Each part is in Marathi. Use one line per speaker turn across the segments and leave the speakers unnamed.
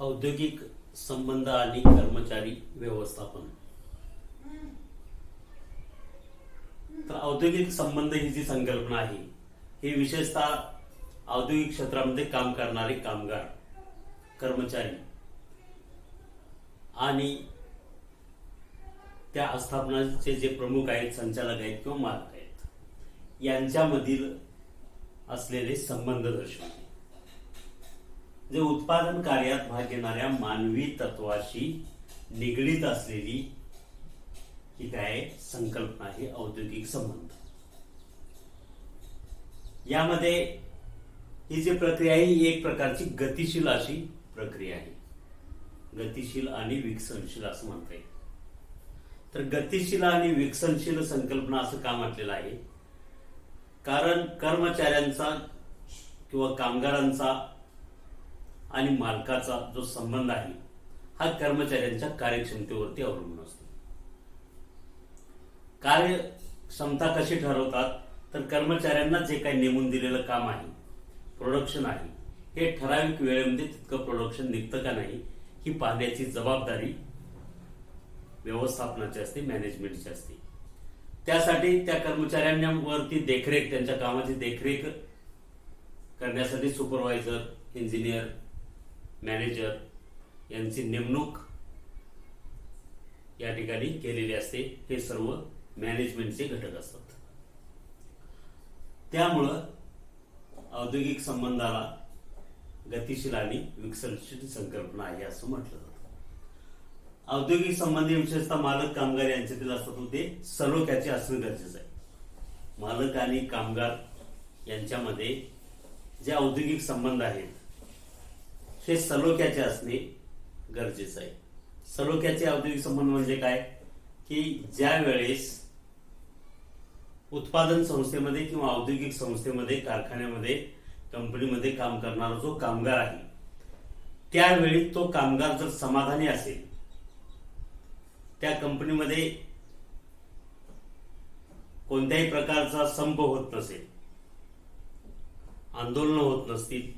औद्योगिक संबंध आणि कर्मचारी व्यवस्थापन. तर औद्योगिक संबंध ही जी संकल्पना आहे ही विशेषतः औद्योगिक क्षेत्रामध्ये काम करणारे कामगार कर्मचारी आणि त्या आस्थापनाचे जे प्रमुख आहेत संचालक आहेत किंवा मालक आहेत यांच्यामधील असलेले संबंध दर्शवते. जे उत्पादन कार्यात भाग घेणाऱ्या मानवी तत्वाशी निगडीत असलेली ही काय संकल्पना ही औद्योगिक संबंध. यामध्ये ही जी प्रक्रिया आहे ही एक प्रकारची गतिशील अशी प्रक्रिया आहे. गतिशील आणि विकसनशील असं म्हणता येईल. तर गतिशील आणि विकसनशील संकल्पना असं का म्हटलेलं आहे? कारण कर्मचाऱ्यांचा किंवा कामगारांचा आणि मालकाचा जो संबंध आहे हा कर्मचाऱ्यांच्या कार्यक्षमतेवरती अवलंबून असतो. कार्यक्षमता कशी ठरवतात? तर कर्मचाऱ्यांना जे काही नेमून दिलेलं काम आहे प्रोडक्शन आहे हे ठराविक वेळेमध्ये तितकं प्रोडक्शन निघतं का नाही ही पाहण्याची जबाबदारी व्यवस्थापनाची असते मॅनेजमेंटची असते. त्यासाठी त्या कर्मचाऱ्यांवरती देखरेख त्यांच्या कामाची देखरेख करण्यासाठी सुपरवायझर इंजिनियर मॅनेजर यांची नेमणूक या ठिकाणी केलेली असते. हे सर्व मॅनेजमेंटचे घटक असतात. त्यामुळं औद्योगिक संबंधाला गतिशील आणि विकसनशील संकल्पना आहे असं म्हटलं जातं. औद्योगिक संबंधी विशेषतः मालक कामगार यांच्यातील असतात ते सर्व सलोख्याचे असणं गरजेचं आहे. मालक आणि कामगार यांच्यामध्ये जे औद्योगिक संबंध आहेत हे सलोख्याचे असणे गरजेचं आहे. सलोख्याचे औद्योगिक संबंध म्हणजे काय? की ज्या वेळेस उत्पादन संस्थेमध्ये किंवा औद्योगिक संस्थेमध्ये कारखान्यामध्ये कंपनीमध्ये काम करणारा जो कामगार आहे त्यावेळी तो कामगार जर समाधानी असेल त्या कंपनीमध्ये कोणत्याही प्रकारचा संप होत नसेल आंदोलन होत नसतील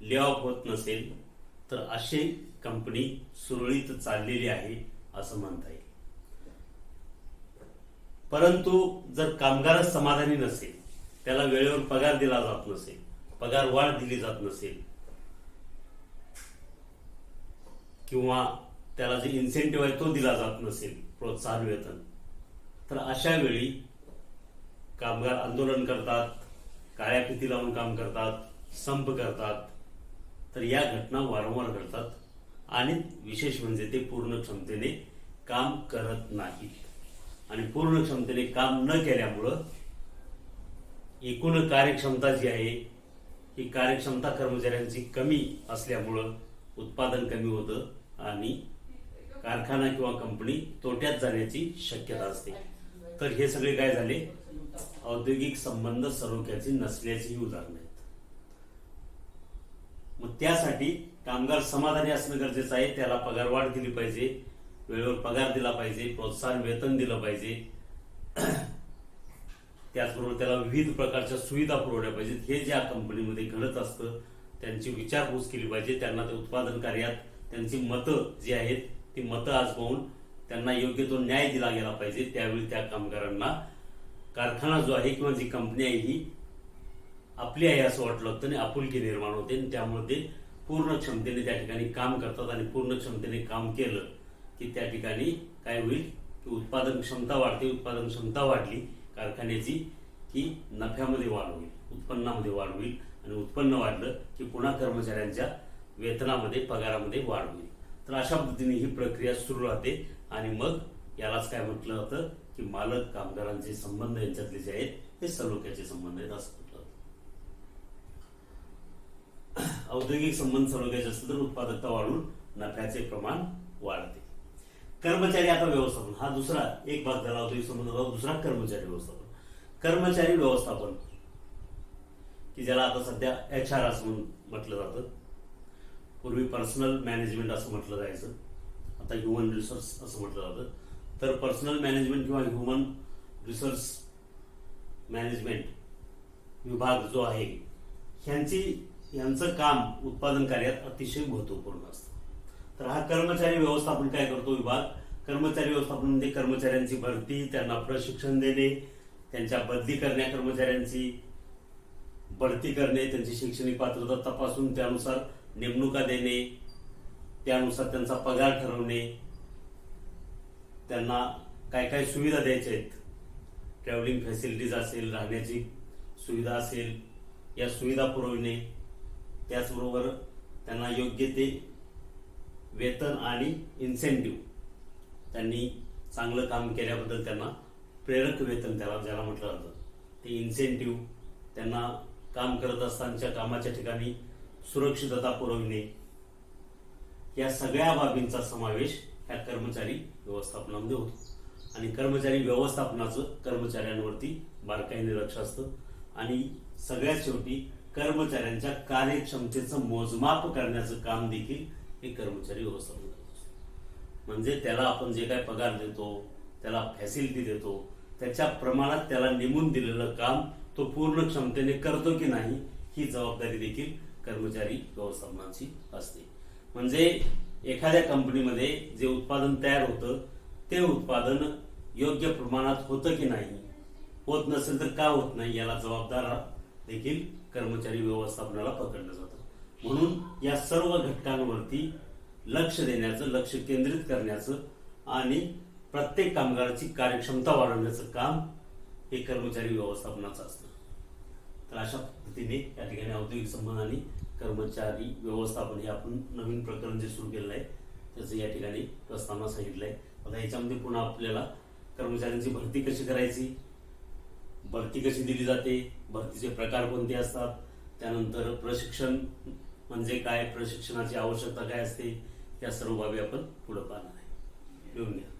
ले ऑफ होत नसेल तर अशी कंपनी सुरळीत चाललेली आहे असं म्हणता येईल. परंतु जर कामगारच समाधानी नसेल त्याला वेळेवर पगार दिला जात नसेल पगार वाढ दिली जात नसेल किंवा त्याला जे इन्सेंटिव्ह आहे तो दिला जात नसेल प्रोत्साहन वेतन तर अशा वेळी कामगार आंदोलन करतात काळ्या फिती लावून काम करतात संप करतात तर या घटना वारंवार घडतात आणि विशेष म्हणजे ते पूर्ण क्षमतेने काम करत नाहीत. आणि पूर्ण क्षमतेने काम न केल्यामुळं एकूण कार्यक्षमता जी आहे ही कार्यक्षमता कर्मचाऱ्यांची कमी असल्यामुळं उत्पादन कमी होतं आणि कारखाना किंवा कंपनी तोट्यात जाण्याची शक्यता असते. तर हे सगळे काय झाले? औद्योगिक संबंध सरोख्याची नसल्याची ही उदाहरणं मग त्यासाठी कामगार समाधानी असणं गरजेचं आहे. त्याला पगार वाढ दिली पाहिजे. वेळेवर पगार दिला पाहिजे. प्रोत्साहन वेतन दिलं पाहिजे. त्याचबरोबर त्याला विविध प्रकारच्या सुविधा पुरवल्या पाहिजेत. हे ज्या कंपनीमध्ये घडत असतं त्यांची विचारपूस केली पाहिजे. त्यांना ते उत्पादन कार्यात त्यांची मतं जी आहेत ती मतं आजमावून त्यांना योग्य तो न्याय दिला गेला पाहिजे. त्यावेळी त्या कामगारांना कारखाना जो आहे किंवा जी कंपनी आहे ही आपली आहे असं वाटलं होतं आणि आपुलकी निर्माण होते आणि त्यामुळे ते पूर्ण क्षमतेने त्या ठिकाणी काम करतात आणि पूर्ण क्षमतेने काम केलं की त्या ठिकाणी काय होईल की उत्पादन क्षमता वाढते उत्पादन क्षमता वाढली कारखान्याची की नफ्यामध्ये वाढ होईल उत्पन्नामध्ये वाढ होईल आणि उत्पन्न वाढलं की पुन्हा कर्मचाऱ्यांच्या वेतनामध्ये पगारामध्ये वाढ होईल. तर अशा पद्धतीने ही प्रक्रिया सुरू राहते आणि मग यालाच काय म्हटलं जातं की मालक कामगारांचे संबंध यांच्यातले जे आहेत हे सलोख्याचे संबंध आहेत असतो औद्योगिक संबंध सलोख्याचे असतील तर उत्पादकता वाढून नफ्याचे प्रमाण वाढते. कर्मचारी आता व्यवस्थापन हा दुसरा एक भाग झाला औद्योगिक संबंधाचा दुसरा कर्मचारी व्यवस्थापन. कर्मचारी व्यवस्थापन की ज्याला आता सध्या एच आर असं म्हणून म्हटलं जातं. पूर्वी पर्सनल मॅनेजमेंट असं म्हटलं जायचं. आता ह्युमन रिसोर्स असं म्हटलं जातं. तर पर्सनल मॅनेजमेंट किंवा ह्युमन रिसोर्स मॅनेजमेंट विभाग जो आहे ह्यांची यांचं काम उत्पादन कार्यात अतिशय महत्त्वपूर्ण असतं. तर हा कर्मचारी व्यवस्थापन काय करतो विभाग? कर्मचारी व्यवस्थापन म्हणजे कर्मचाऱ्यांची भरती त्यांना प्रशिक्षण देणे त्यांच्या बदली करण्या कर्मचाऱ्यांची बढती करणे त्यांची शैक्षणिक पात्रता तपासून त्यानुसार नेमणुका देणे त्यानुसार त्यांचा पगार ठरवणे त्यांना काय काय सुविधा द्यायच्या आहेत? ट्रॅव्हलिंग फॅसिलिटीज असेल राहण्याची सुविधा असेल या सुविधा पुरवणे त्याचबरोबर त्यांना योग्य ते वेतन आणि इन्सेंटिव्ह त्यांनी चांगलं काम केल्याबद्दल त्यांना प्रेरक वेतन त्याला ज्याला म्हटलं जातं. ते इन्सेंटिव्ह त्यांना काम करत असतानाच्या कामाच्या ठिकाणी सुरक्षितता पुरविणे या सगळ्या बाबींचा समावेश ह्या कर्मचारी व्यवस्थापनामध्ये होतो. आणि कर्मचारी व्यवस्थापनाचं कर्मचाऱ्यांवरती बारकाईने लक्ष असतं. आणि सगळ्यात शेवटी कर्मचाऱ्यांच्या कार्यक्षमतेचं मोजमाप करण्याचं काम देखील हे कर्मचारी व्यवस्थापन करत म्हणजे त्याला आपण जे काय पगार देतो त्याला फॅसिलिटी देतो त्याच्या प्रमाणात त्याला नेमून दिलेलं काम तो पूर्ण क्षमतेने करतो की नाही ही जबाबदारी देखील कर्मचारी व्यवस्थापनाची असते. म्हणजे एखाद्या कंपनीमध्ये जे उत्पादन तयार होतं ते उत्पादन योग्य प्रमाणात होतं की नाही होत नसेल तर का होत नाही याला जबाबदार देखील कर्मचारी व्यवस्थापनाला पकडलं जातं. म्हणून या सर्व घटकांवरती लक्ष देण्याचं लक्ष केंद्रित करण्याचं आणि प्रत्येक कामगाराची कार्यक्षमता वाढवण्याचं काम हे कर्मचारी व्यवस्थापनाचं असतं. तर अशा पद्धतीने या ठिकाणी औद्योगिक संबंध आणि कर्मचारी व्यवस्थापन हे आपण नवीन प्रकरण जे सुरू केलेलं आहे त्याचं या ठिकाणी प्रस्तावना आहे आता याच्यामध्ये पुन्हा आपल्याला कर्मचाऱ्यांची भरती कशी करायची? भरती कशी दिली जाते? भरतीचे प्रकार कोणते असतात? त्यानंतर प्रशिक्षण म्हणजे काय? प्रशिक्षणाची आवश्यकता काय असते? या सर्व बाबी आपण पुढे पाहणार आहे. घेऊन घ्या